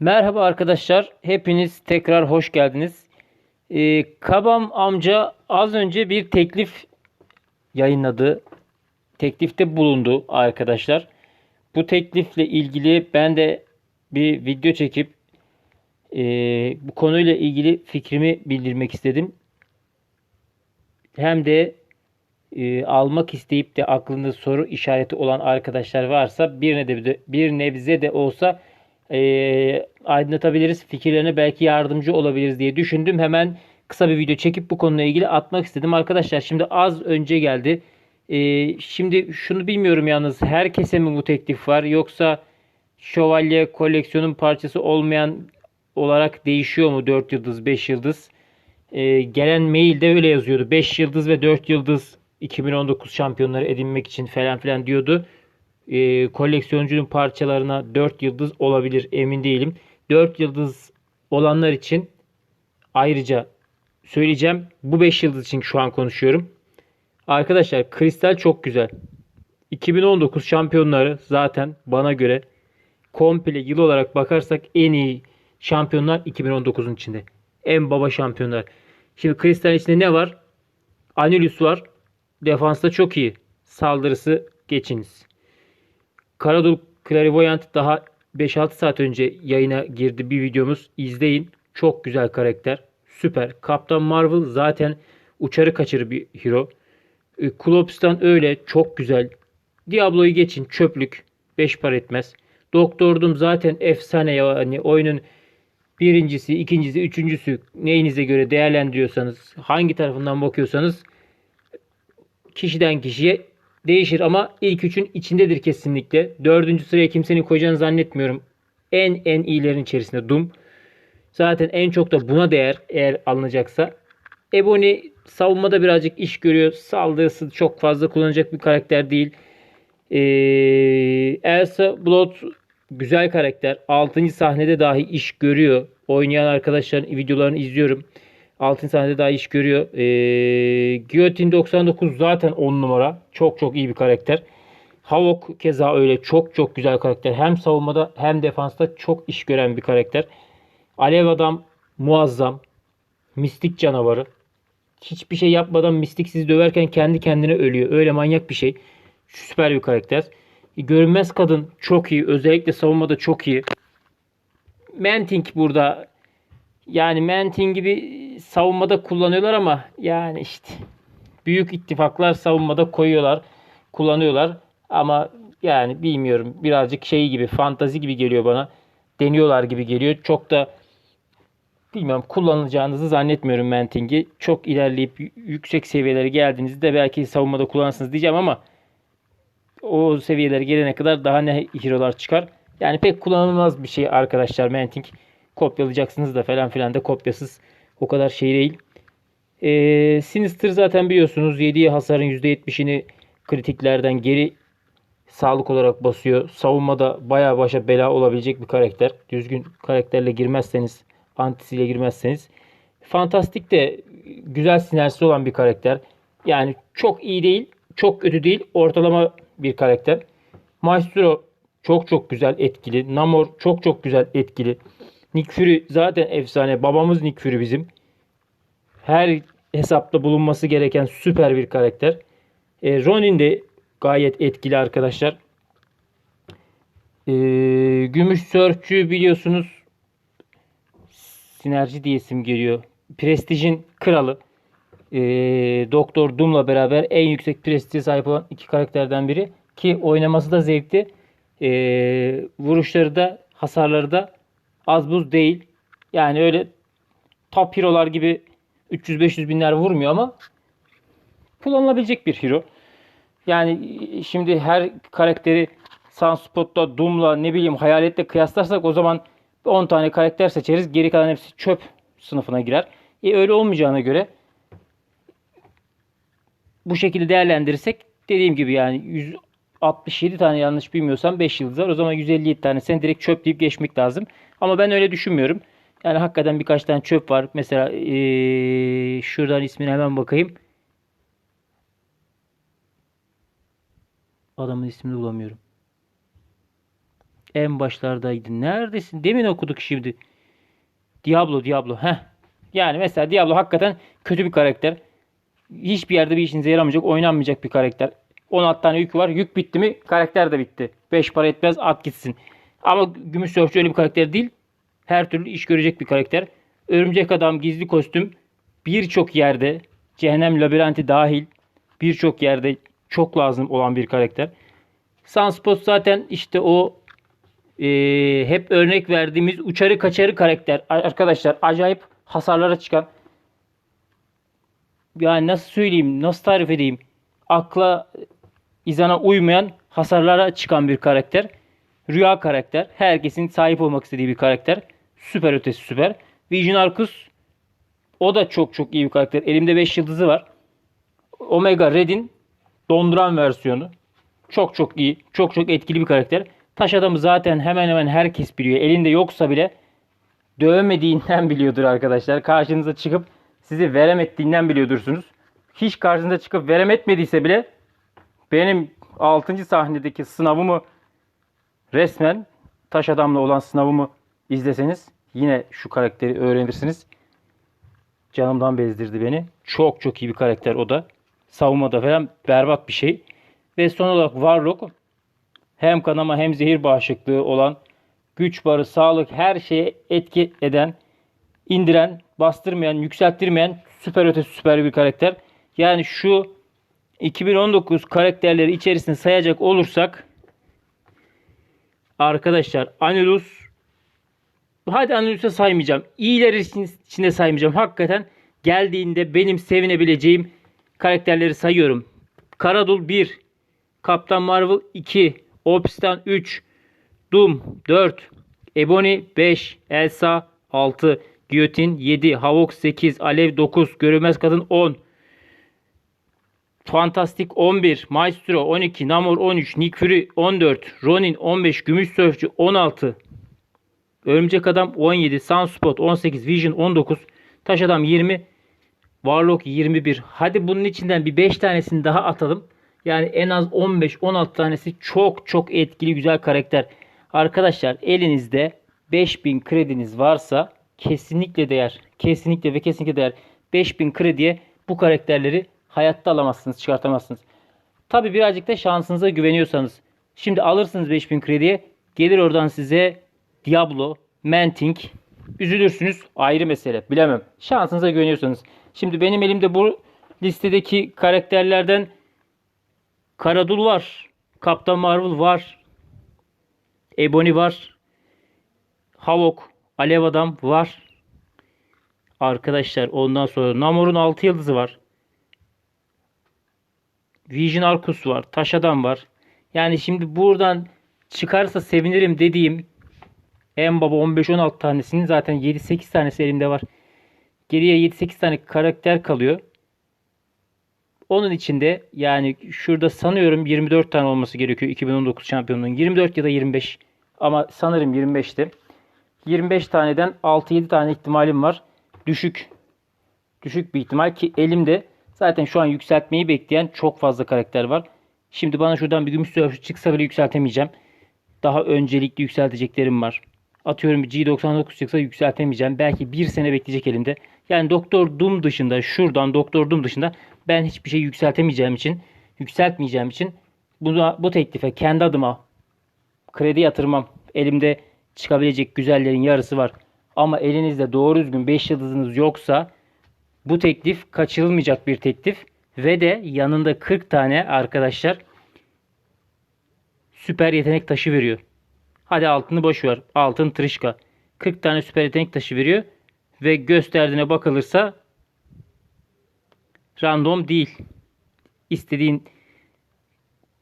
Merhaba arkadaşlar. Hepiniz tekrar hoş geldiniz. Ee, Kabam amca az önce bir teklif yayınladı. Teklifte bulundu arkadaşlar. Bu teklifle ilgili ben de bir video çekip e, bu konuyla ilgili fikrimi bildirmek istedim. Hem de e, almak isteyip de aklında soru işareti olan arkadaşlar varsa bir nebze, bir nebze de olsa e, aydınlatabiliriz. Fikirlerine belki yardımcı olabiliriz diye düşündüm. Hemen kısa bir video çekip bu konuyla ilgili atmak istedim. Arkadaşlar şimdi az önce geldi. E, şimdi şunu bilmiyorum yalnız herkese mi bu teklif var yoksa şövalye koleksiyonun parçası olmayan olarak değişiyor mu 4 yıldız 5 yıldız? E, gelen mailde öyle yazıyordu. 5 yıldız ve 4 yıldız 2019 şampiyonları edinmek için falan filan diyordu. E, koleksiyoncunun parçalarına 4 yıldız olabilir emin değilim. 4 yıldız olanlar için ayrıca söyleyeceğim. Bu 5 yıldız için şu an konuşuyorum. Arkadaşlar kristal çok güzel. 2019 şampiyonları zaten bana göre komple yıl olarak bakarsak en iyi şampiyonlar 2019'un içinde. En baba şampiyonlar. Şimdi kristal içinde ne var? Anilius var. Defansta çok iyi. Saldırısı geçiniz. Karadul Clairvoyant daha 5-6 saat önce yayına girdi bir videomuz. İzleyin. Çok güzel karakter. Süper. Kaptan Marvel zaten uçarı kaçırı bir hero. E, Klops'tan öyle. Çok güzel. Diablo'yu geçin. Çöplük. 5 para etmez. Doktor Doom zaten efsane ya. Hani oyunun birincisi, ikincisi, üçüncüsü neyinize göre değerlendiriyorsanız, hangi tarafından bakıyorsanız kişiden kişiye değişir ama ilk üçün içindedir kesinlikle. Dördüncü sıraya kimsenin koyacağını zannetmiyorum. En en iyilerin içerisinde Doom. Zaten en çok da buna değer eğer alınacaksa. Ebony savunmada birazcık iş görüyor. Saldırısı çok fazla kullanacak bir karakter değil. Ee, Elsa Blood güzel karakter. 6. sahnede dahi iş görüyor. Oynayan arkadaşların videolarını izliyorum. 6. sahnede dahi iş görüyor. Ee, Guillotine 99 zaten 10 numara. Çok çok iyi bir karakter. Havok keza öyle çok çok güzel karakter. Hem savunmada hem defansta çok iş gören bir karakter. Alev adam muazzam. Mistik canavarı. Hiçbir şey yapmadan mistik sizi döverken kendi kendine ölüyor. Öyle manyak bir şey. Süper bir karakter. Görünmez kadın çok iyi. Özellikle savunmada çok iyi. Manting burada yani Manting gibi savunmada kullanıyorlar ama yani işte büyük ittifaklar savunmada koyuyorlar, kullanıyorlar ama yani bilmiyorum birazcık şey gibi fantazi gibi geliyor bana. Deniyorlar gibi geliyor. Çok da bilmiyorum kullanılacağınızı zannetmiyorum Manting'i. Çok ilerleyip yüksek seviyelere geldiğinizde belki savunmada kullanırsınız diyeceğim ama o seviyelere gelene kadar daha ne hero'lar çıkar. Yani pek kullanılmaz bir şey arkadaşlar Manting. Kopyalayacaksınız da falan filan da kopyasız o kadar şey değil. Ee, Sinister zaten biliyorsunuz yediği hasarın %70'ini kritiklerden geri sağlık olarak basıyor. Savunmada baya başa bela olabilecek bir karakter. Düzgün karakterle girmezseniz, antisiyle girmezseniz. Fantastik de güzel sinerjisi olan bir karakter. Yani çok iyi değil, çok kötü değil. Ortalama bir karakter. Maestro çok çok güzel etkili. Namor çok çok güzel etkili. Nick Fury zaten efsane. Babamız Nick Fury bizim. Her hesapta bulunması gereken süper bir karakter. E, Ronin de gayet etkili arkadaşlar. E, Gümüş Sörfçü biliyorsunuz sinerji diye isim geliyor. Prestijin kralı. E, Doktor Doom'la beraber en yüksek prestije sahip olan iki karakterden biri. Ki oynaması da zevkli. E, vuruşları da hasarları da az buz değil. Yani öyle top hero'lar gibi 300-500 binler vurmuyor ama kullanılabilecek bir hero. Yani şimdi her karakteri Sunspot'la, Doom'la ne bileyim Hayalet'le kıyaslarsak o zaman 10 tane karakter seçeriz. Geri kalan hepsi çöp sınıfına girer. E öyle olmayacağına göre bu şekilde değerlendirirsek dediğim gibi yani 167 tane yanlış bilmiyorsam 5 yıldız var. O zaman 157 tane sen direkt çöp deyip geçmek lazım. Ama ben öyle düşünmüyorum. Yani hakikaten birkaç tane çöp var. Mesela ee, şuradan ismini hemen bakayım. Adamın ismini bulamıyorum. En başlardaydı. Neredesin? Demin okuduk şimdi. Diablo, Diablo. Heh. Yani mesela Diablo hakikaten kötü bir karakter. Hiçbir yerde bir işinize yaramayacak, oynanmayacak bir karakter. 16 tane yük var. Yük bitti mi karakter de bitti. 5 para etmez at gitsin. Ama Gümüş Sörfçü öyle bir karakter değil. Her türlü iş görecek bir karakter. Örümcek Adam gizli kostüm birçok yerde Cehennem Labirenti dahil birçok yerde çok lazım olan bir karakter. Sunspot zaten işte o eee, hep örnek verdiğimiz uçarı kaçarı karakter. Arkadaşlar acayip hasarlara çıkan yani nasıl söyleyeyim, nasıl tarif edeyim? Akla izana uymayan hasarlara çıkan bir karakter. Rüya karakter. Herkesin sahip olmak istediği bir karakter. Süper ötesi süper. Vision Arcus o da çok çok iyi bir karakter. Elimde 5 yıldızı var. Omega Red'in donduran versiyonu. Çok çok iyi. Çok çok etkili bir karakter. Taş adamı zaten hemen hemen herkes biliyor. Elinde yoksa bile dövmediğinden biliyordur arkadaşlar. Karşınıza çıkıp sizi veremettiğinden biliyordursunuz. Hiç karşınıza çıkıp veremetmediyse bile benim 6. sahnedeki sınavımı resmen taş adamla olan sınavımı izleseniz yine şu karakteri öğrenirsiniz. Canımdan bezdirdi beni. Çok çok iyi bir karakter o da. Savunmada falan berbat bir şey. Ve son olarak Warlock hem kanama hem zehir bağışıklığı olan güç barı, sağlık her şeye etki eden, indiren, bastırmayan, yükselttirmeyen süper ötesi süper bir karakter. Yani şu 2019 karakterleri içerisinde sayacak olursak arkadaşlar Anilus hadi Anilus'a saymayacağım. İyileri için- içinde saymayacağım. Hakikaten geldiğinde benim sevinebileceğim karakterleri sayıyorum. Karadul 1, Kaptan Marvel 2, Obstan 3, Doom 4, Ebony 5, Elsa 6, Guillotine 7, Havok 8, Alev 9, Görünmez Kadın 10, Fantastik 11, Maestro 12, Namor 13, Nick Fury 14, Ronin 15, Gümüş Sörfçü 16, Örümcek Adam 17, Sunspot 18, Vision 19, Taş Adam 20, Warlock 21. Hadi bunun içinden bir 5 tanesini daha atalım. Yani en az 15-16 tanesi çok çok etkili güzel karakter. Arkadaşlar elinizde 5000 krediniz varsa kesinlikle değer. Kesinlikle ve kesinlikle değer. 5000 krediye bu karakterleri hayatta alamazsınız, çıkartamazsınız. Tabi birazcık da şansınıza güveniyorsanız. Şimdi alırsınız 5000 krediye. Gelir oradan size Diablo, Manting. Üzülürsünüz ayrı mesele. Bilemem. Şansınıza güveniyorsanız. Şimdi benim elimde bu listedeki karakterlerden Karadul var. Kaptan Marvel var. Ebony var. Havok, Alev Adam var. Arkadaşlar ondan sonra Namor'un 6 yıldızı var. Vision Arcus var. Taş Adam var. Yani şimdi buradan çıkarsa sevinirim dediğim en baba 15-16 tanesinin zaten 7-8 tanesi elimde var. Geriye 7-8 tane karakter kalıyor. Onun içinde yani şurada sanıyorum 24 tane olması gerekiyor 2019 şampiyonluğun. 24 ya da 25 ama sanırım 25'ti. 25 taneden 6-7 tane ihtimalim var. Düşük. Düşük bir ihtimal ki elimde zaten şu an yükseltmeyi bekleyen çok fazla karakter var. Şimdi bana şuradan bir gümüş sörfü çıksa bile yükseltemeyeceğim. Daha öncelikli yükselteceklerim var. Atıyorum bir G99 çıksa yükseltemeyeceğim. Belki bir sene bekleyecek elimde. Yani Doktor Doom dışında şuradan Doktor Doom dışında ben hiçbir şey yükseltemeyeceğim için yükseltmeyeceğim için buna, bu teklife kendi adıma kredi yatırmam. Elimde çıkabilecek güzellerin yarısı var. Ama elinizde doğru düzgün 5 yıldızınız yoksa bu teklif kaçırılmayacak bir teklif ve de yanında 40 tane arkadaşlar süper yetenek taşı veriyor. Hadi altını boş ver. Altın tırışka. 40 tane süper yetenek taşı veriyor. Ve gösterdiğine bakılırsa random değil. İstediğin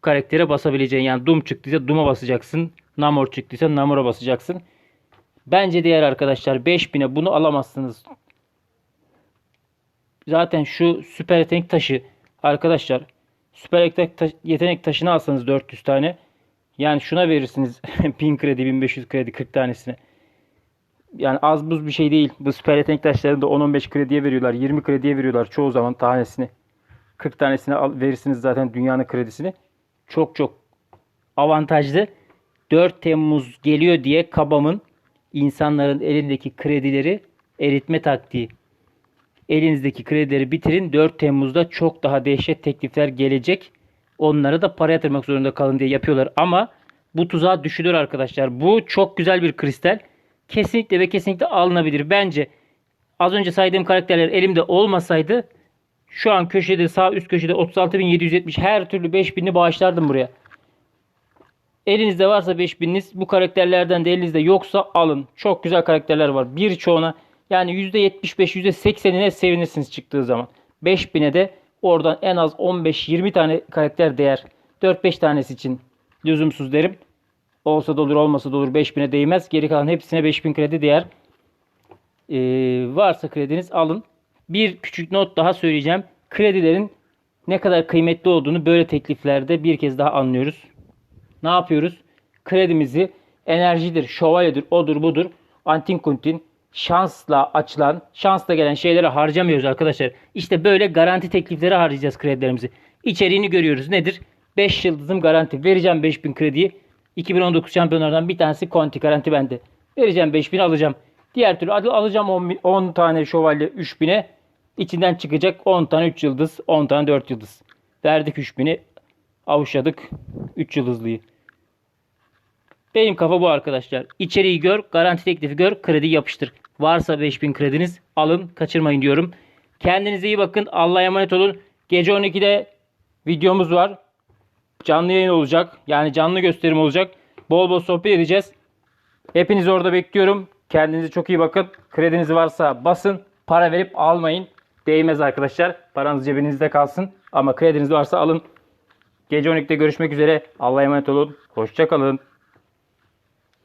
karaktere basabileceğin yani Doom çıktıysa Doom'a basacaksın. Namor çıktıysa Namor'a basacaksın. Bence diğer arkadaşlar 5000'e bunu alamazsınız. Zaten şu süper yetenek taşı arkadaşlar süper yetenek, taş- yetenek taşını alsanız 400 tane yani şuna verirsiniz 1000 kredi 1500 kredi 40 tanesini. Yani az buz bir şey değil. Bu süper yetenek taşlarını da 10-15 krediye veriyorlar. 20 krediye veriyorlar çoğu zaman tanesini. 40 tanesini al, verirsiniz zaten dünyanın kredisini. Çok çok avantajlı. 4 Temmuz geliyor diye kabamın insanların elindeki kredileri eritme taktiği. Elinizdeki kredileri bitirin. 4 Temmuz'da çok daha dehşet teklifler gelecek. Onlara da para yatırmak zorunda kalın diye yapıyorlar. Ama bu tuzağa düşülür arkadaşlar. Bu çok güzel bir kristal. Kesinlikle ve kesinlikle alınabilir. Bence az önce saydığım karakterler elimde olmasaydı şu an köşede sağ üst köşede 36.770 her türlü 5.000'ni bağışlardım buraya. Elinizde varsa 5000'iniz bu karakterlerden de elinizde yoksa alın. Çok güzel karakterler var. Birçoğuna yani %75 %80'ine sevinirsiniz çıktığı zaman. 5000'e de oradan en az 15-20 tane karakter değer. 4-5 tanesi için lüzumsuz derim. Olsa da olur olmasa da olur 5000'e değmez. Geri kalan hepsine 5000 kredi değer. Ee, varsa krediniz alın. Bir küçük not daha söyleyeceğim. Kredilerin ne kadar kıymetli olduğunu böyle tekliflerde bir kez daha anlıyoruz. Ne yapıyoruz? Kredimizi enerjidir, şövalyedir, odur budur, antin kuntin şansla açılan, şansla gelen şeylere harcamıyoruz arkadaşlar. İşte böyle garanti tekliflere harcayacağız kredilerimizi. İçeriğini görüyoruz. Nedir? 5 yıldızım garanti. Vereceğim 5000 krediyi. 2019 şampiyonlardan bir tanesi Conti garanti bende. Vereceğim 5000 alacağım. Diğer türlü al- alacağım 10, bin- 10 tane şövalye 3000'e. İçinden çıkacak 10 tane 3 yıldız, 10 tane 4 yıldız. Verdik 3000'i. Avuçladık 3 yıldızlıyı. Benim kafa bu arkadaşlar. İçeriği gör, garanti teklifi gör, kredi yapıştır. Varsa 5000 krediniz alın, kaçırmayın diyorum. Kendinize iyi bakın. Allah'a emanet olun. Gece 12'de videomuz var. Canlı yayın olacak. Yani canlı gösterim olacak. Bol bol sohbet edeceğiz. Hepinizi orada bekliyorum. Kendinize çok iyi bakın. Krediniz varsa basın. Para verip almayın. Değmez arkadaşlar. Paranız cebinizde kalsın. Ama krediniz varsa alın. Gece 12'de görüşmek üzere. Allah'a emanet olun. Hoşça